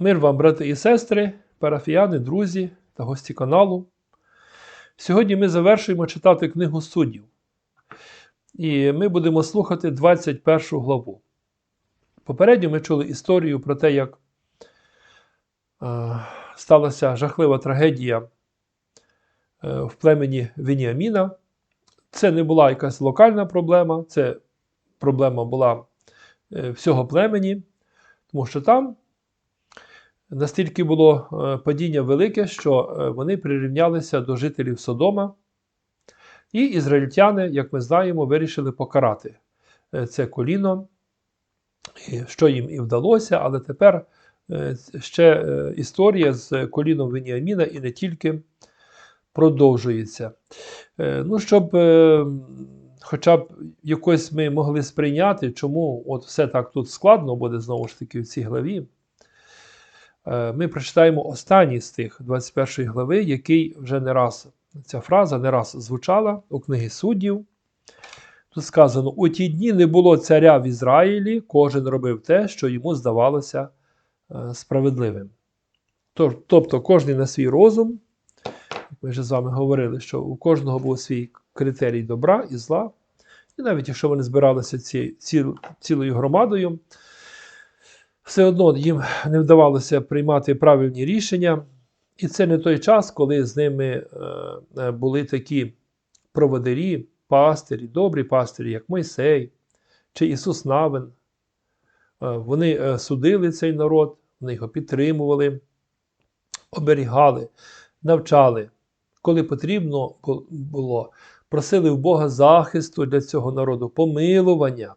Мир вам, брати і сестри, парафіяни, друзі та гості каналу. Сьогодні ми завершуємо читати книгу суддів. І ми будемо слухати 21 главу. Попередньо ми чули історію про те, як е, сталася жахлива трагедія е, в племені Веніаміна. Це не була якась локальна проблема, це проблема була е, всього племені, тому що там настільки було е, падіння велике, що е, вони прирівнялися до жителів Содома. І ізраїльтяни, як ми знаємо, вирішили покарати е, це коліно, що їм і вдалося, але тепер ще історія з коліном Веніаміна і не тільки продовжується. Ну, щоб хоча б якось ми могли сприйняти, чому от все так тут складно буде знову ж таки в цій главі. Е, Ми прочитаємо останній з тих 21 глави, який вже не раз ця фраза не раз звучала у книгі суддів. Тут сказано: у ті дні не було царя в Ізраїлі, кожен робив те, що йому здавалося е, справедливим. Тобто, кожен на свій розум, як ми вже з вами говорили, що у кожного був свій критерій добра і зла. І навіть якщо вони збиралися ці, ціл, цілою громадою, все одно їм не вдавалося приймати правильні рішення. І це не той час, коли з ними е, е, були такі проводирі, пастирі, добрі пастирі, як Мойсей чи Ісус Навин. Е, Вони судили цей народ, вони його підтримували, оберігали, навчали. Коли потрібно було, просили в Бога захисту для цього народу, помилування.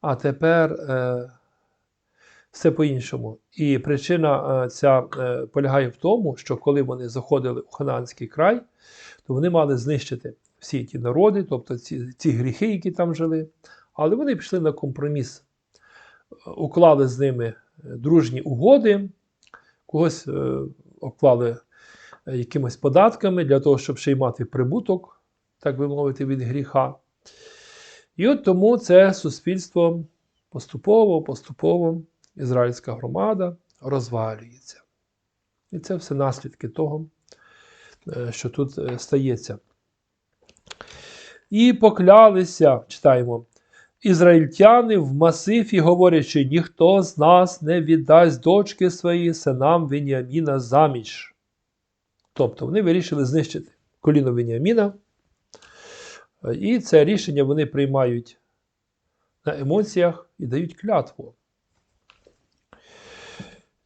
А тепер все по-іншому. І причина е, ця е, полягає в тому, що коли вони заходили у Ханаанський край, то вони мали знищити всі ті народи, тобто ці, ці гріхи, які там жили. Але вони пішли на компроміс, Е, уклали з ними дружні угоди, когось обклали якимось податками для того, щоб ще й мати прибуток, так би мовити, від гріха. І от тому це суспільство поступово, поступово ізраїльська громада розвалюється. І це все наслідки того, е, що тут е, стається. І поклялися, читаємо, ізраїльтяни в масифі, говорячи, ніхто з нас не віддасть дочки свої синам Веніаміна заміж. Тобто вони вирішили знищити коліно Веніаміна. Е, І це рішення вони приймають на емоціях і дають клятву.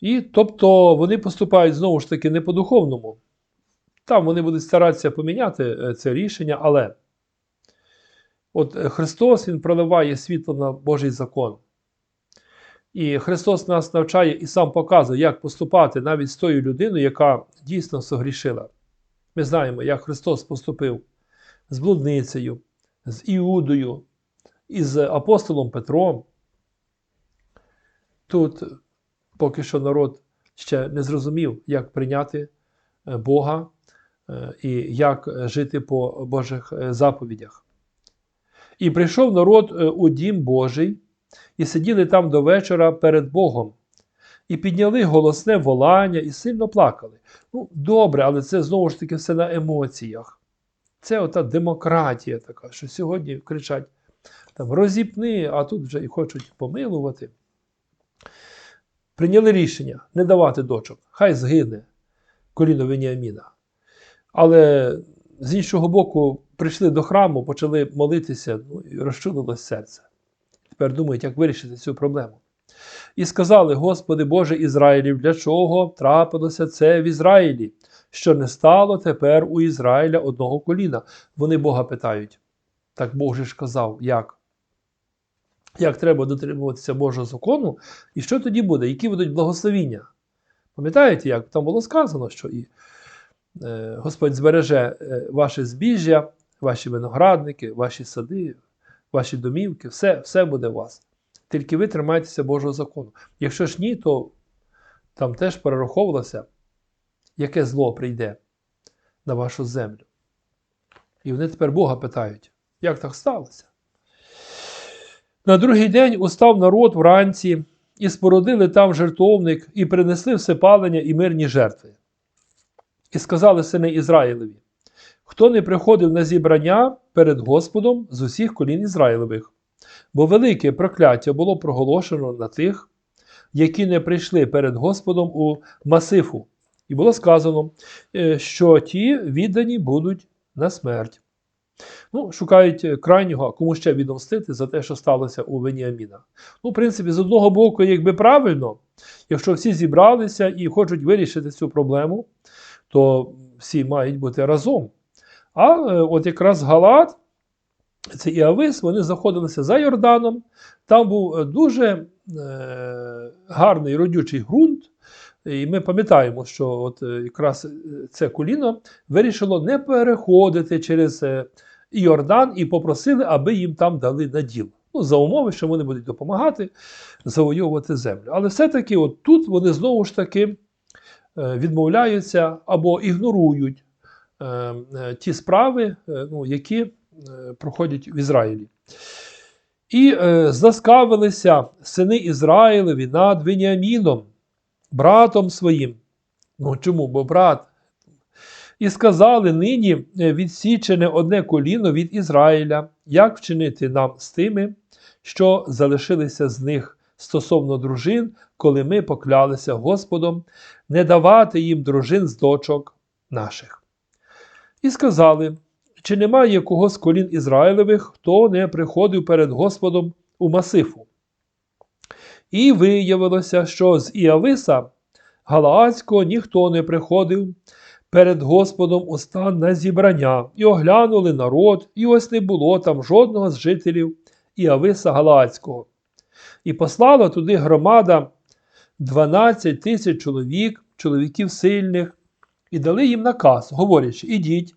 І тобто вони поступають знову ж таки не по-духовному. Там вони будуть старатися поміняти е, це рішення, але от е, Христос Він проливає світло на Божий закон. І Христос нас навчає і сам показує, як поступати навіть з тою людиною, яка дійсно согрішила. Ми знаємо, як Христос поступив з блудницею, з Іудою і з апостолом Петром. Тут поки що народ ще не зрозумів, як прийняти е, Бога е, і як жити по Божих е, заповідях. І прийшов народ е, у дім Божий, і сиділи там до вечора перед Богом, і підняли голосне волання, і сильно плакали. Ну, добре, але це знову ж таки все на емоціях. Це ота демократія така, що сьогодні кричать там розіпни, а тут вже і хочуть помилувати. Прийняли рішення не давати дочок, хай згине коліно Веніаміна. Але з іншого боку, прийшли до храму, почали молитися, ну і розчулилось серце. Тепер думають, як вирішити цю проблему. І сказали: Господи Боже Ізраїлів, для чого трапилося це в Ізраїлі, що не стало тепер у Ізраїля одного коліна. Вони Бога питають. Так Бог же ж казав, як? Як треба дотримуватися Божого закону, і що тоді буде? Які будуть благословіння? Пам'ятаєте, як там було сказано, що і е, Господь збереже е, ваше збіжжя, ваші виноградники, ваші сади, ваші домівки, все, все буде у вас. Тільки ви тримайтеся Божого закону. Якщо ж ні, то там теж перераховувалося, яке зло прийде на вашу землю. І вони тепер Бога питають, як так сталося? На другий день устав народ вранці і спорудили там жертовник, і принесли всепалення і мирні жертви. І сказали сини Ізраїлеві: Хто не приходив на зібрання перед Господом з усіх колін Ізраїлевих, бо велике прокляття було проголошено на тих, які не прийшли перед Господом у Масифу. І було сказано, е, що ті віддані будуть на смерть. Ну, Шукають е, крайнього, кому ще відомстити за те, що сталося у Веніаміна. Ну, в принципі, з одного боку, якби правильно, якщо всі зібралися і хочуть вирішити цю проблему, то всі мають бути разом. А е, от якраз Галат, це і Авис, вони знаходилися за Йорданом. Там був е, дуже е, гарний родючий ґрунт. І ми пам'ятаємо, що от якраз це коліно вирішило не переходити через Йордан і попросили, аби їм там дали наділ. Ну, за умови, що вони будуть допомагати завойовувати землю. Але все-таки от тут вони знову ж таки е, відмовляються або ігнорують е, е, ті справи, ну, які проходять в Ізраїлі. І е, заскавилися сини Ізраїлеві над Веніаміном, братом своїм. Ну чому? Бо брат. І сказали нині е, відсічене одне коліно від Ізраїля, як вчинити нам з тими, що залишилися з них стосовно дружин, коли ми поклялися Господом не давати їм дружин з дочок наших. І сказали, чи немає кого з колін Ізраїлевих, хто не приходив перед Господом у Масифу. І виявилося, що з Іависа Галаацького ніхто не приходив перед Господом у стан на зібрання, і оглянули народ, і ось не було там жодного з жителів Іависа Галаацького. І послала туди громада 12 тисяч чоловік, чоловіків сильних, і дали їм наказ, говорячи: ідіть,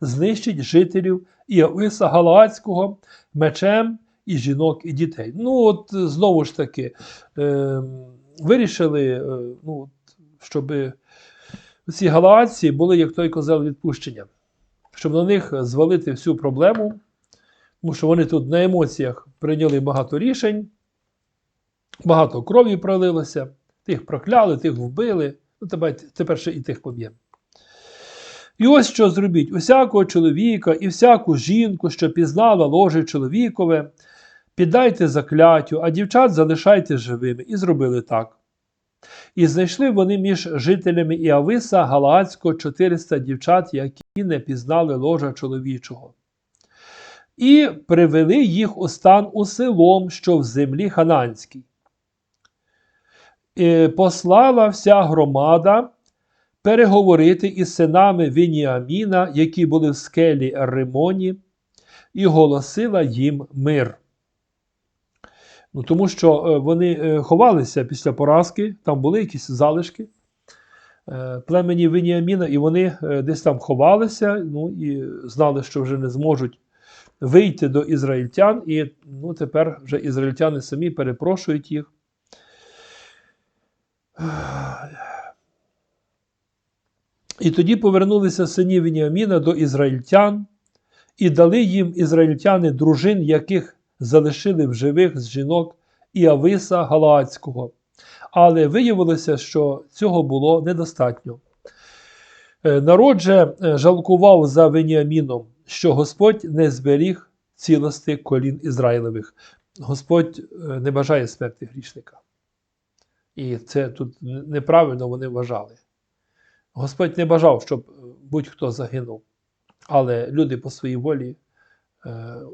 знищить жителів Іависа Галаацького мечем і жінок, і дітей. Ну, от знову ж таки, е, вирішили, е, ну, щоб ці галаадці були як той козел відпущення, щоб на них звалити всю проблему, тому що вони тут на емоціях прийняли багато рішень, багато крові пролилося, тих прокляли, тих вбили. Ну, тепер, тепер ще і тих поб'ємо. І ось що зробіть: усякого чоловіка і всяку жінку, що пізнала ложе чоловікове, піддайте закляттю, а дівчат залишайте живими. І зробили так. І знайшли вони між жителями Іависа Галаадського 400 дівчат, які не пізнали ложа чоловічого. І привели їх у стан у селом, що в землі Хананській. І послала вся громада переговорити із синами Вініаміна, які були в скелі Римоні, і голосила їм мир. Ну, Тому що е, вони е, ховалися після поразки, там були якісь залишки е, племені Веніаміна, і вони десь там ховалися ну, і знали, що вже не зможуть вийти до ізраїльтян, і ну, тепер вже ізраїльтяни самі перепрошують їх. І тоді повернулися сині Веніаміна до ізраїльтян і дали їм ізраїльтяни дружин, яких залишили в живих з жінок Іависа Галаацького. Але виявилося, що цього було недостатньо. Е, народ же е, жалкував за Веніаміном, що Господь не зберіг цілости колін Ізраїлевих. Господь е, не бажає смерті грішника. І це тут неправильно вони вважали. Господь не бажав, щоб будь-хто загинув. Але люди по своїй волі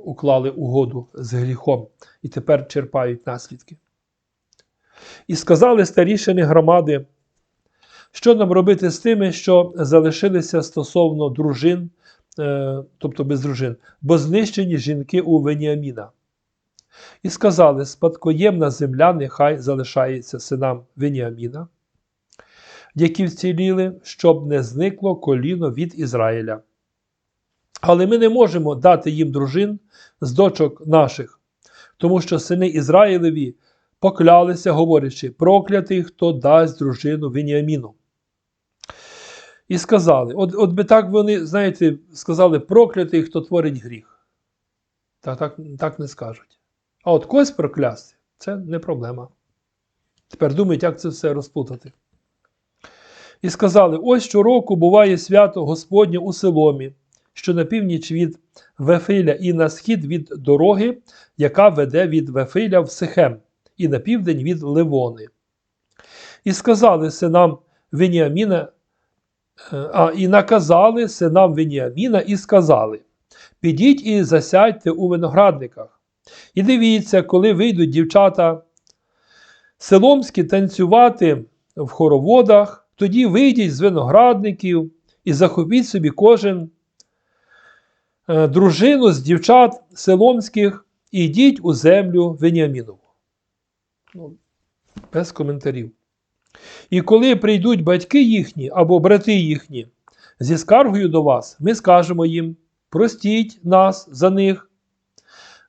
уклали угоду з гріхом і тепер черпають наслідки. І сказали старішини громади, що нам робити з тими, що залишилися стосовно дружин, е, тобто без дружин, бо знищені жінки у Веніаміна. І сказали: спадкоємна земля нехай залишається синам Веніаміна, які вціліли, щоб не зникло коліно від Ізраїля. Але ми не можемо дати їм дружин з дочок наших, тому що сини Ізраїлеві поклялися, говорячи, проклятий, хто дасть дружину Веніаміну. І сказали: от от би так вони, знаєте, сказали, проклятий, хто творить гріх. Так, так, так не скажуть. А от когось проклясти це не проблема. Тепер думають, як це все розплутати. І сказали: ось щороку буває свято Господнє у Силомі, що на північ від Вефиля і на схід від дороги, яка веде від Вефиля в Сихем, і на південь від Ливони. І сказали синам Веніаміна, е, а, і наказали синам Веніаміна, і сказали: Підіть і засядьте у виноградниках. І дивіться, коли вийдуть дівчата селомські танцювати в хороводах, тоді вийдіть з виноградників і захопіть собі кожен дружину з дівчат селомських і йдіть у землю Веніамінову. Ну, без коментарів. І коли прийдуть батьки їхні або брати їхні зі скаргою до вас, ми скажемо їм: простіть нас за них,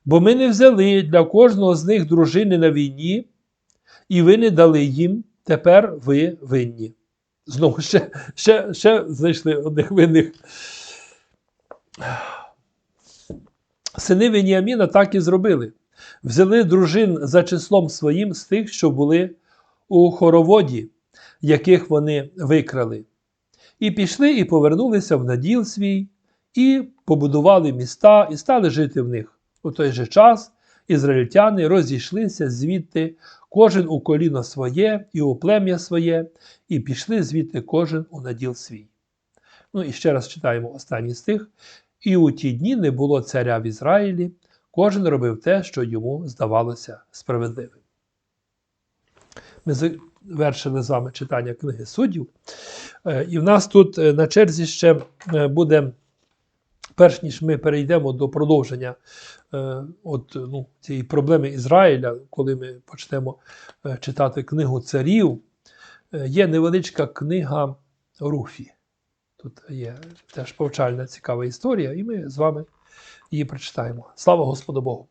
бо ми не взяли для кожного з них дружини на війні, і ви не дали їм, тепер ви винні. Знову ще, ще, ще знайшли одних винних. Сини Веніаміна так і зробили. Взяли дружин за числом своїм з тих, що були у хороводі, яких вони викрали. І пішли і повернулися в наділ свій, і побудували міста, і стали жити в них. У той же час ізраїльтяни розійшлися звідти, кожен у коліно своє і у плем'я своє, і пішли звідти кожен у наділ свій. Ну і ще раз читаємо останній стих. І у ті дні не було царя в Ізраїлі, кожен робив те, що йому здавалося справедливим. Ми завершили з вами читання книги суддів. Е, І в нас тут е, на черзі ще е, буде, перш ніж ми перейдемо до продовження от, ну, цієї проблеми Ізраїля, коли ми почнемо читати книгу царів, є невеличка книга Руфі. Тут є теж повчальна цікава історія, і ми з вами її прочитаємо. Слава Господу Богу!